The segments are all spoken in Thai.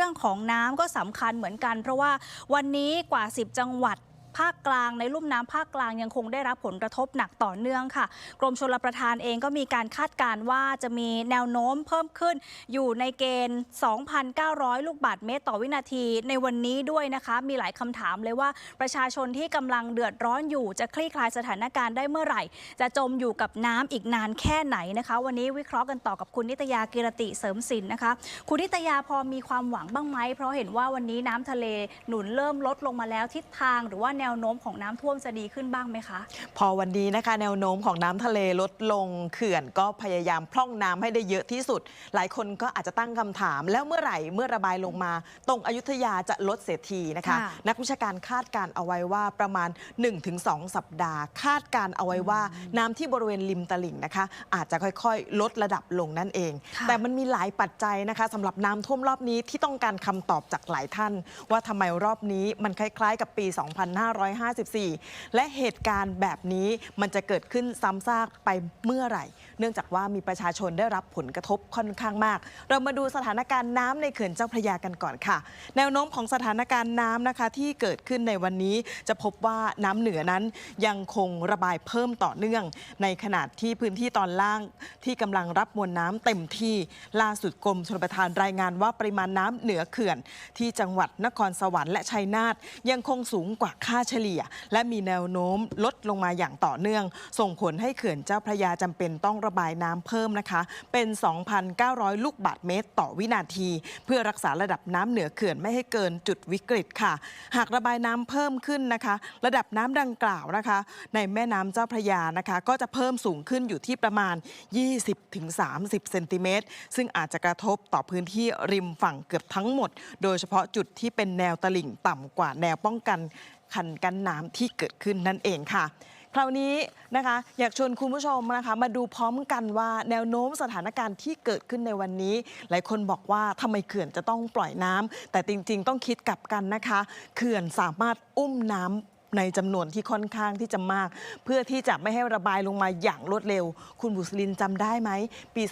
รื่องของน้ำก็สำคัญเหมือนกัน เพราะว่าวันนี้กว่า 10 จังหวัด ภาคกลางในลุ่มน้ำภาคกลางยังคงได้รับผลกระทบหนักต่อเนื่องค่ะ กรมชลประทานเองก็มีการคาดการณ์ว่าจะมีแนวโน้มเพิ่มขึ้น อยู่ในเกณฑ์ 2,900 ลูกบาศก์เมตรต่อวินาทีในวันนี้ด้วยนะคะ มีหลายคำถามเลยว่าประชาชนที่กำลังเดือดร้อนอยู่จะคลี่คลายสถานการณ์ได้เมื่อไหร่ จะจมอยู่กับน้ำอีกนานแค่ไหนนะคะ วันนี้วิเคราะห์กันต่อกับคุณนิตยากิรติเสริมสินนะคะ คุณนิตยาพอมีความหวังบ้างไหมเพราะเห็นว่าวันนี้น้ำทะเลหนุนเริ่มลดลงมาแล้วทิศทางหรือว่าแนวโน้มของน้ำท่วมจะดีขึ้นบ้างไหมคะ พอวันนี้นะคะแนวโน้มของน้ำทะเลลดลงเขื่อนก็พยายามพร่องน้ำให้ได้เยอะที่สุด หลายคนก็อาจจะตั้งคำถาม แล้วเมื่อไหร่เมื่อระบายลงมา ตรงอยุธยาจะลดเสียทีนะคะค่ะนักวิชาการคาดการณ์เอาไว้ว่าประมาณ 1-2 สัปดาห์ คาดการณ์เอาไว้ว่าน้ำที่บริเวณริมตลิ่งนะคะ อาจจะค่อยๆ ลดระดับลงนั่นเองค่ะแต่มันมีหลายปัจจัยนะคะสำหรับน้ำท่วมรอบนี้ที่ต้องการคำตอบจากหลายท่าน ว่าทำไมรอบนี้มันคล้ายๆ กับปี2554 และเหตุการณ์แบบนี้มันจะเกิดขึ้นซ้ำซากไปเมื่อไหร่ เนื่องจากว่ามีประชาชนได้รับผลกระทบค่อนข้างมาก เรามาดูสถานการณ์น้ำในเขื่อนเจ้าพระยากันก่อนค่ะ แนวโน้มของสถานการณ์น้ำนะคะที่เกิดขึ้นในวันนี้จะพบว่าน้ำเหนือนั้นยังคงระบายเพิ่มต่อเนื่อง ในขณะที่พื้นที่ตอนล่างที่กำลังรับมวลน้ำเต็มที่ล่าสุดกรมชลประทานรายงานว่าปริมาณน้ำเหนือเขื่อน ที่จังหวัดนครสวรรค์และชัยนาทยังคงสูงกว่าค่าเฉลี่ย และมีแนวโน้มลดลงมาอย่างต่อเนื่อง ส่งผลให้เขื่อนเจ้าพระยาจำเป็นต้องระบายน้ำเพิ่มนะคะ เป็น 2,900 ลูกบาศก์เมตรต่อวินาที เพื่อรักษาระดับน้ำเหนือเขื่อนไม่ให้เกินจุดวิกฤตค่ะ หากระบายน้ำเพิ่มขึ้นนะคะ ระดับน้ำดังกล่าวนะคะ ในแม่น้ำเจ้าพระยานะคะ ก็จะเพิ่มสูงขึ้นอยู่ที่ประมาณ 20-30 เซนติเมตร ซึ่งอาจจะกระทบต่อพื้นที่ริมฝั่งเกือบทั้งหมด โดยเฉพาะจุดที่เป็นแนวตลิ่งต่ำกว่าแนวป้องกัน คันกั้นน้ำที่เกิดขึ้นนั่นเองค่ะ คราวนี้นะคะอยากชวนคุณผู้ชมนะคะมาดูพร้อมกันว่าแนวโน้มสถานการณ์ที่เกิดขึ้นในวันนี้ หลายคนบอกว่าทำไมเขื่อนจะต้องปล่อยน้ำแต่จริงๆ ต้องคิดกลับกันนะคะ เขื่อนสามารถอุ้มน้ำ ในจำนวนที่ค่อนข้างที่จะมาก เพื่อที่จะไม่ให้ระบายลงมาอย่างรวดเร็ว คุณบุษลินจำได้ไหม ปี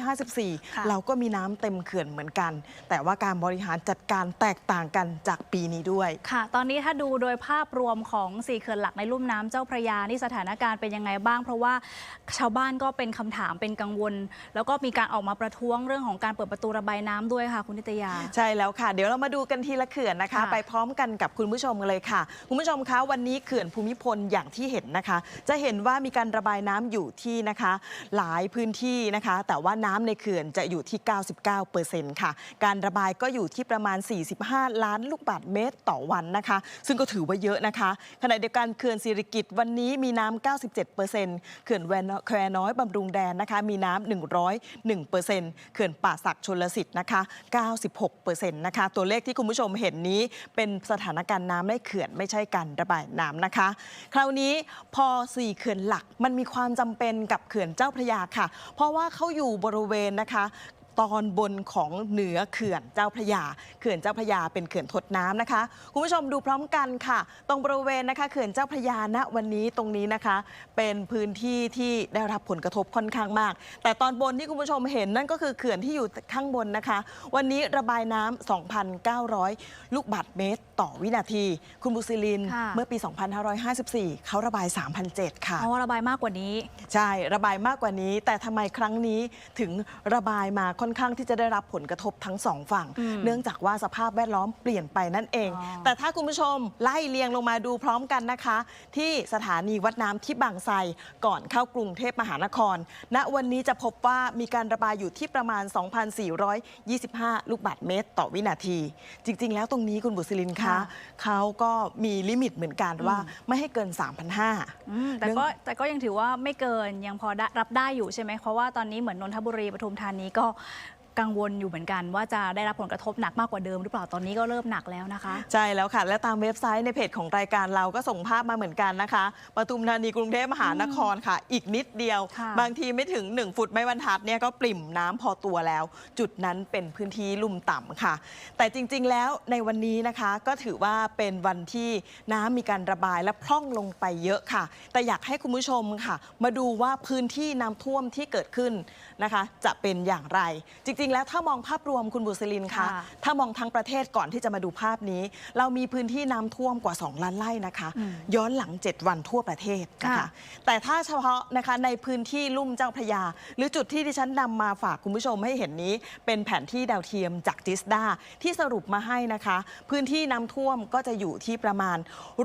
2554ค่ะเราก็มีน้ำเต็มเขื่อนเหมือนกัน แต่ว่าการบริหารจัดการแตกต่างกันจากปีนี้ด้วย ค่ะ ตอนนี้ถ้าดูโดยภาพรวมของสี่เขื่อนหลักในลุ่มน้ำเจ้าพระยานี่สถานการณ์เป็นยังไงบ้าง เพราะว่าชาวบ้านก็เป็นคำถามเป็นกังวล แล้วก็มีการออกมาประท้วงเรื่องของการเปิดประตูระบายน้ำด้วยค่ะ คุณนิตยา ใช่แล้วค่ะ เดี๋ยวเรามาดูกันทีละเขื่อนนะคะ ค่ะ ไปพร้อมกันกับคุณผู้ชมกันเลยค่ะ คุณผู้ชมคะวันนี้เขื่อนภูมิพลอย่างที่เห็นนะคะ จะเห็นว่ามีการระบายน้ำอยู่ที่นะคะ หลายพื้นที่นะคะ แต่ว่าน้ำในเขื่อนจะอยู่ที่ 99%ค่ะ การระบายก็อยู่ที่ประมาณ 45 ล้านลูกบาศก์เมตรต่อวันนะคะ ซึ่งก็ถือว่าเยอะนะคะขณะเดียวกันเขื่อนสิริกิตวันนี้มีน้ำ97%เขื่อนแควน้อยบำรุงแดนนะคะ มีน้ำ101%เขื่อนป่าสักชนลสิทธิ์นะคะ 96%นะคะ ตัวเลขที่คุณผู้ชมเห็นนี้เป็นสถานการณ์น้ำในเขื่อนไม่ใช่การระบายน้ำนะคะ คราวนี้พอสี่เขื่อนหลักมันมีความจำเป็นกับเขื่อนเจ้าพระยาค่ะ เพราะว่าเขาอยู่บริเวณนะคะ ตอนบนของเหนือเขื่อนเจ้าพระยา เขื่อนเจ้าพระยาเป็นเขื่อนทดน้ำนะคะ คุณผู้ชมดูพร้อมกันค่ะ ตรงบริเวณนะคะเขื่อนเจ้าพระยาณวันนี้ตรงนี้นะคะ เป็นพื้นที่ที่ได้รับผลกระทบค่อนข้างมาก แต่ตอนบนที่คุณผู้ชมเห็นนั่นก็คือเขื่อนที่อยู่ข้างบนนะคะ วันนี้ระบายน้ำ2,900 ลูกบาศก์เมตร ต่อวินาที คุณบุซิลินค่ะเมื่อปี 2554 เขาระบาย 3,007ค่ะเอาระบายมากกว่านี้ ใช่ระบายมากกว่านี้ แต่ทำไมครั้งนี้ถึงระบายมาค่อนข้างที่จะได้รับผลกระทบทั้งสองฝั่งอืมเนื่องจากว่าสภาพแวดล้อมเปลี่ยนไปนั่นเองอ๋อแต่ถ้าคุณผู้ชมไล่เรียงลงมาดูพร้อมกันนะคะ ที่สถานีวัดน้ำที่บางไทรก่อนเข้ากรุงเทพมหานคร ณวันนี้จะพบว่ามีการระบายอยู่ที่ประมาณ 2,425 ลูกบาศก์เมตร ต่อวินาที จริง ๆ แล้วตรงนี้คุณบุษลินคะค่ะเขาก็มีลิมิตเหมือนกันว่าไม่ให้เกิน 3,500อืมแต่ก็แต่ก็ยังถือว่าไม่เกินยังพอได้รับได้อยู่ใช่ไหมเพราะว่าตอนนี้เหมือนนนทบุรีปทุมธานีก็ กังวลอยู่เหมือนกัน ว่าจะได้รับผลกระทบหนักมากกว่าเดิมหรือเปล่าตอนนี้ก็เริ่มหนักแล้วนะคะ ใช่แล้วค่ะ และตามเว็บไซต์ในเพจของรายการเราก็ส่งภาพมาเหมือนกันนะคะปทุมธานีกรุงเทพมหานครค่ะ อีกนิดเดียวค่ะบางทีไม่ถึง 1 ฟุตไม่บรรทัดเนี่ยก็ปริ่มน้ำพอตัวแล้ว จุดนั้นเป็นพื้นที่ลุ่มต่ำค่ะ แต่จริง ๆ แล้วในวันนี้นะคะก็ถือว่าเป็นวันที่น้ำมีการระบายและพร่องลงไปเยอะค่ะ แต่อยากให้คุณผู้ชมค่ะ มาดูว่าพื้นที่น้ำท่วมที่เกิดขึ้นนะคะ จะเป็นอย่างไรจริงๆ แล้วถ้ามองภาพรวมคุณบุษลินคะค่ะถ้ามองทั้งประเทศก่อนที่จะมาดูภาพนี้ เรามีพื้นที่น้ำท่วมกว่า 2 ล้านไร่นะคะอืมย้อนหลัง 7 วันทั่วประเทศนะคะค่ะแต่ถ้าเฉพาะนะคะในพื้นที่ลุ่มเจ้าพระยา หรือจุดที่ดิฉันนำมาฝากคุณผู้ชมให้เห็นนี้ เป็นแผนที่ดาวเทียมจากจิสดาที่สรุปมาให้นะคะ พื้นที่น้ำท่วมก็จะอยู่ที่ประมาณ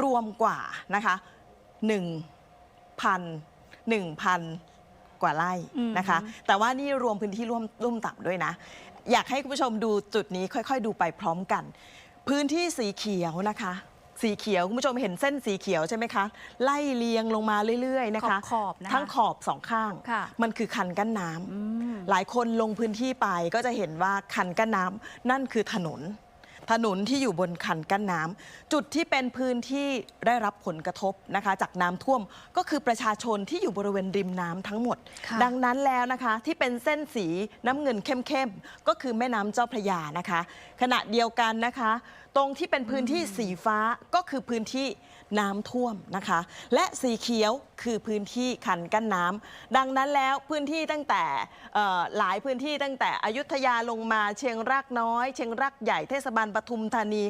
รวมกว่านะคะ1,000 1,000 กว่าไร่อืมนะคะ แต่ว่านี่รวมพื้นที่ร่วมรุ่มต่ำด้วยนะ อยากให้คุณผู้ชมดูจุดนี้ค่อย ๆ ดูไปพร้อมกัน พื้นที่สีเขียวนะคะสีเขียว คุณผู้ชมเห็นเส้นสีเขียวใช่ไหมคะ ไล่เลียงลงมาเรื่อย ๆ นะคะขอบๆนะคะทั้งขอบสองข้างค่ะมันคือคันกั้นน้ำอืมหลายคนลงพื้นที่ไปก็จะเห็นว่าคันกั้นน้ำนั่นคือถนน ถนนที่อยู่บนคันกั้นน้ำจุดที่เป็นพื้นที่ได้รับผลกระทบนะคะ จากน้ำท่วมก็คือประชาชนที่อยู่บริเวณริมน้ำทั้งหมดค่ะดังนั้นแล้วนะคะที่เป็นเส้นสีน้ำเงินเข้มๆก็คือแม่น้ำเจ้าพระยานะคะ ขณะเดียวกันนะคะ ตรงที่เป็นพื้นที่สีฟ้าก็คือพื้นที่น้ำท่วมนะคะ และสีเขียวคือพื้นที่คันกั้นน้ำดังนั้นแล้วพื้นที่ตั้งแต่เอ่อหลายพื้นที่ตั้งแต่อยุธยาลงมาเชียงรากน้อย เชียงรากใหญ่เทศบาลปทุมธานี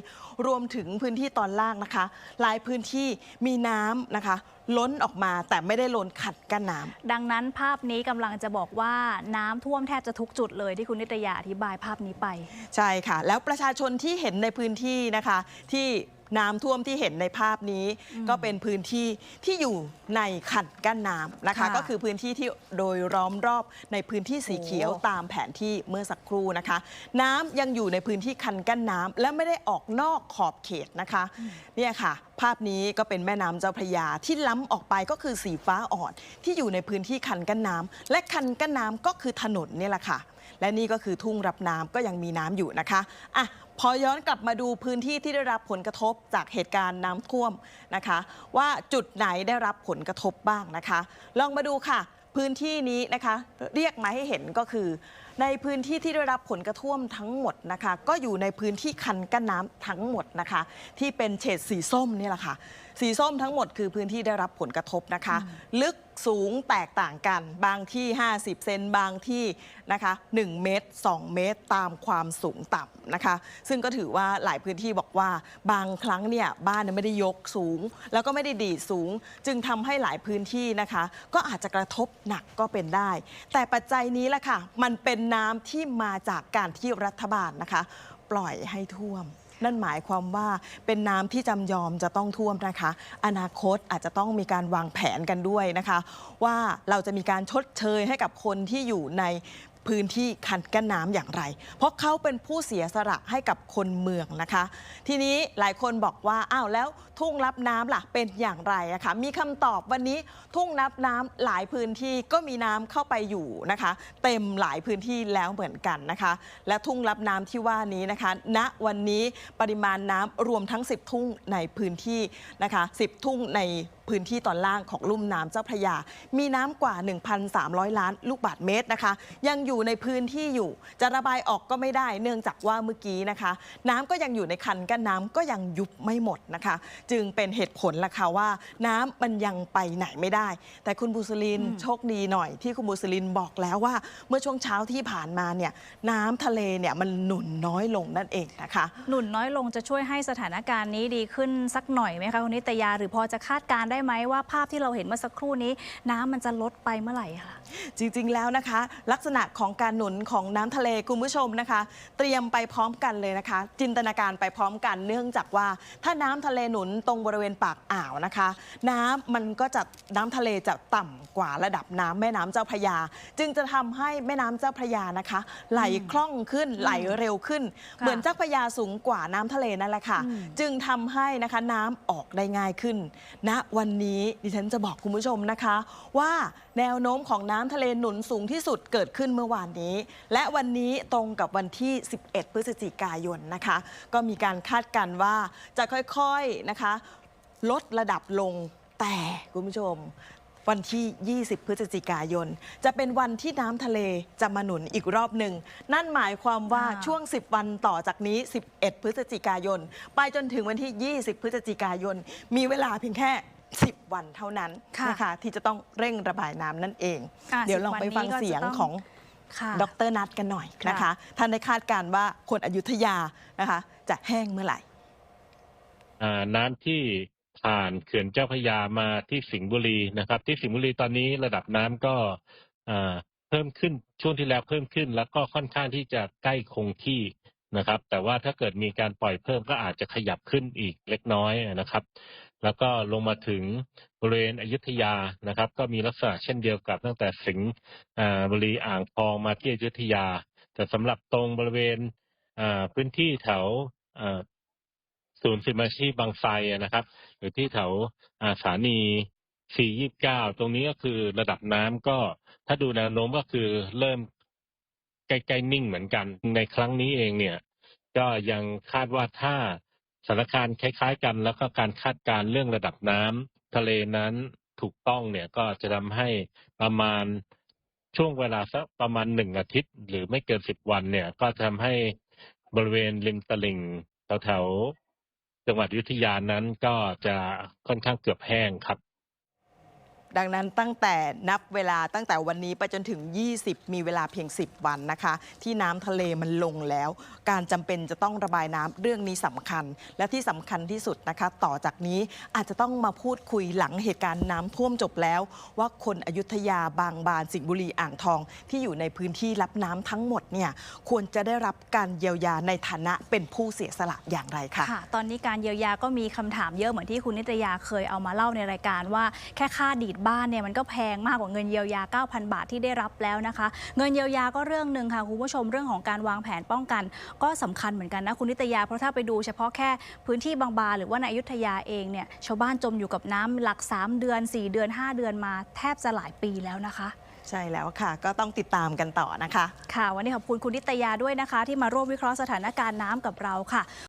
รวมถึงพื้นที่ตอนล่างนะคะ หลายพื้นที่มีน้ำนะคะ ล้นออกมาแต่ไม่ได้ล้นขัดกั้นน้ำดังนั้นภาพนี้กำลังจะบอกว่าน้ำท่วมแทบจะทุกจุดเลยที่คุณนิตยาอธิบายภาพนี้ไป ใช่ค่ะ แล้วประชาชนที่เห็นในพื้นที่นะคะที่ น้ำท่วมที่เห็นในภาพนี้ ก็เป็นพื้นที่ที่อยู่ในคันกั้นน้ำนะคะ ค่ะก็คือพื้นที่ที่โดยล้อมรอบในพื้นที่สีเขียวโอ้ตามแผนที่เมื่อสักครู่นะคะ น้ำยังอยู่ในพื้นที่คันกั้นน้ำและไม่ได้ออกนอกขอบเขตนะคะเนี่ยค่ะ ภาพนี้ก็เป็นแม่น้ำเจ้าพระยาที่ล้ำออกไปก็คือสีฟ้าอ่อนที่อยู่ในพื้นที่คันกั้นน้ำและคันกั้นน้ำก็คือถนนเนี่ยแหละค่ะ และนี่ก็คือทุ่งรับน้ำก็ยังมีน้ำอยู่นะคะอะ พอย้อนกลับมาดูพื้นที่ที่ได้รับผลกระทบจากเหตุการณ์น้ำท่วมนะคะ ว่าจุดไหนได้รับผลกระทบบ้างนะคะ ลองมาดูค่ะ พื้นที่นี้นะคะ เรียกมาให้เห็นก็คือ ในพื้นที่ที่ได้รับผลกระท่วมทั้งหมดนะคะ ก็อยู่ในพื้นที่คันกั้นน้ำทั้งหมดนะคะ ที่เป็นเฉดสีส้มนี่แหละค่ะ สีส้มทั้งหมดคือพื้นที่ได้รับผลกระทบนะคะ ลึกสูงแตกต่างกัน บางที่ 50 เซนบางที่นะคะ1เมตร 2 เมตรตามความสูงต่ำนะคะ ซึ่งก็ถือว่าหลายพื้นที่บอกว่า บางครั้งเนี่ยบ้านเนี่ยไม่ได้ยกสูง แล้วก็ไม่ได้ดีดสูง จึงทำให้หลายพื้นที่นะคะ ก็อาจจะกระทบหนักก็เป็นได้ แต่ปัจจัยนี้แหละค่ะมันเป็นน้ำที่มาจากการที่รัฐบาลนะคะ ปล่อยให้ท่วม นั่นหมายความว่าเป็นน้ำที่จำยอมจะต้องท่วมนะคะ อนาคตอาจจะต้องมีการวางแผนกันด้วยนะคะ ว่าเราจะมีการชดเชยให้กับคนที่อยู่ใน พื้นที่คันกั้นน้ำอย่างไร เพราะเขาเป็นผู้เสียสละให้กับคนเมืองนะคะ ทีนี้หลายคนบอกว่าอ้าวแล้วทุ่งรับน้ำล่ะเป็นอย่างไรอะคะมีคำตอบวันนี้ทุ่งรับน้ำหลายพื้นที่ก็มีน้ำเข้าไปอยู่นะคะ เต็มหลายพื้นที่แล้วเหมือนกันนะคะ และทุ่งรับน้ำที่ว่านี้นะคะ ณวันนี้ปริมาณน้ำรวมทั้ง 10 ทุ่งในพื้นที่นะคะ 10 ทุ่งใน พื้นที่ตอนล่างของลุ่มน้ำเจ้าพระยา มีน้ำกว่า 1,300 ล้านลูกบาศก์เมตรนะคะ ยังอยู่ในพื้นที่อยู่ จะระบายออกก็ไม่ได้ เนื่องจากว่าเมื่อกี้นะคะ น้ำก็ยังอยู่ในคันกั้นน้ำก็ยังยุบไม่หมดนะคะ จึงเป็นเหตุผลละค่ะว่า น้ำมันยังไปไหนไม่ได้ แต่คุณบุษลินโชคดีหน่อยที่คุณบุษลินบอกแล้วว่า เมื่อช่วงเช้าที่ผ่านมาเนี่ยน้ำทะเลเนี่ยมันหนุนน้อยลงนั่นเองนะคะ หนุนน้อยลงจะช่วยให้สถานการณ์นี้ดีขึ้นสักหน่อยไหมคะคุณนิตยาหรือพอจะคาดการณ์ได้ไหมว่าภาพที่เราเห็นเมื่อสักครู่นี้ น้ำมันจะลดไปเมื่อไหร่คะจริงๆแล้วนะคะ ลักษณะของการหนุนของน้ำทะเลคุณผู้ชมนะคะ เตรียมไปพร้อมกันเลยนะคะ จินตนาการไปพร้อมกันเนื่องจากว่า ถ้าน้ำทะเลหนุนตรงบริเวณปากอ่าวนะคะ น้ำมันก็จะน้ำทะเลจะต่ำกว่าระดับน้ำแม่น้ำเจ้าพระยา จึงจะทำให้แม่น้ำเจ้าพระยานะคะ ไหลคล่องขึ้นไหลเร็วขึ้นค่ะเหมือนเจ้าพระยาสูงกว่าน้ำทะเลนั่นแหละค่ะอืมจึงทำให้นะคะน้ำออกได้ง่ายขึ้นณวันนี้ดิฉันจะบอกคุณผู้ชมนะคะ ว่าแนวโน้มของน้ำทะเลหนุนสูงที่สุดเกิดขึ้นเมื่อวานนี้ และวันนี้ตรงกับวันที่ 11 พฤศจิกายนนะคะ ก็มีการคาดการณ์ว่าจะค่อยๆนะคะ ลดระดับลงแต่คุณผู้ชมวันที่ 20 พฤศจิกายน จะเป็นวันที่น้ำทะเลจะมาหนุนอีกรอบหนึ่ง นั่นหมายความว่าอ่าช่วง 10 วันต่อจากนี้ 11 พฤศจิกายน ไปจนถึงวันที่ 20 พฤศจิกายน มีเวลาเพียงแค่ 10 วันเท่านั้นค่ะนะคะที่จะต้องเร่งระบายน้ำนั่นเอง อะเดี๋ยวลอง10ไปฟังวันนี้ก็จะเสียงต้องของ ค่ะ ดรนัดกันหน่อยนะคะ ค่ะ ท่านได้คาดการณ์ว่าคนอยุธยานะคะ จะแห้งเมื่อไหร่ อ่าน้ำที่ผ่านเขื่อนเจ้าพระยามาที่สิงห์บุรีนะครับ ที่สิงห์บุรีตอนนี้ระดับน้ำก็อ่าเพิ่มขึ้นช่วงที่แล้วเพิ่มขึ้น แล้วก็ค่อนข้างที่จะใกล้คงที่นะครับ แต่ว่าถ้าเกิดมีการปล่อยเพิ่มก็อาจจะขยับขึ้นอีกเล็กน้อยนะครับ แล้วก็ลงมาถึงบริเวณอยุธยานะครับ ก็มีลักษณะเช่นเดียวกับตั้งแต่สิงห์บุรีอ่างทองมาที่อยุธยา แต่สำหรับตรงบริเวณพื้นที่แถวศูนย์สิมาชีพบางไทรนะครับ หรือที่แถวสถานี 429 ตรงนี้ก็คือระดับน้ำก็ถ้าดูแนวโน้มก็คือเริ่มใกล้ๆนิ่งเหมือนกันในครั้งนี้เองเนี่ย ก็ยังคาดว่าถ้า สถานการณ์คล้าย ๆ กัน แล้วก็การคาดการณ์เรื่องระดับน้ำทะเลนั้นถูกต้องเนี่ยก็จะทำให้ประมาณช่วงเวลาสักประมาณหนึ่งอาทิตย์ หรือไม่เกินสิบวันเนี่ย ก็จะทำให้บริเวณริมตลิ่งแถวๆจังหวัดยุทธยานั้นก็จะค่อนข้างเกือบแห้งครับ ดังนั้นตั้งแต่นับเวลาตั้งแต่วันนี้ไปจนถึง 20 มีเวลาเพียง 10 วันนะคะ ที่น้ำทะเลมันลงแล้ว การจำเป็นจะต้องระบายน้ำเรื่องนี้สำคัญ และที่สำคัญที่สุดนะคะ ต่อจากนี้อาจจะต้องมาพูดคุยหลังเหตุการณ์น้ำท่วมจบแล้ว ว่าคนอยุธยาบางบานสิงห์บุรีอ่างทอง ที่อยู่ในพื้นที่รับน้ำทั้งหมดเนี่ยควรจะได้รับการเยียวยาในฐานะเป็นผู้เสียสละอย่างไรคะค่ะ ตอนนี้การเยียวยาก็มีคำถามเยอะเหมือนที่คุณนิตยาเคยเอามาเล่าในรายการว่าแค่ค่าดีดบ้านเนี่ยมันก็แพงมากกว่าเงินเยียวยา 9,000 บาทที่ได้รับแล้วนะคะ เงินเยียวยาก็เรื่องหนึ่งค่ะคุณผู้ชมเรื่องของการวางแผนป้องกัน ก็สำคัญเหมือนกันนะคุณนิตยาเพราะถ้าไปดูเฉพาะแค่พื้นที่บางบานหรือว่าในอยุธยาเองเนี่ยชาวบ้านจมอยู่กับน้ำหลัก 3 เดือน 4 เดือน 5 เดือนมาแทบจะหลายปีแล้วนะคะใช่แล้วค่ะ ก็ต้องติดตามกันต่อนะคะ ค่ะ วันนี้ขอบคุณคุณนิตยาด้วยนะคะ ที่มาร่วมวิเคราะห์สถานการณ์น้ำกับเราค่ะ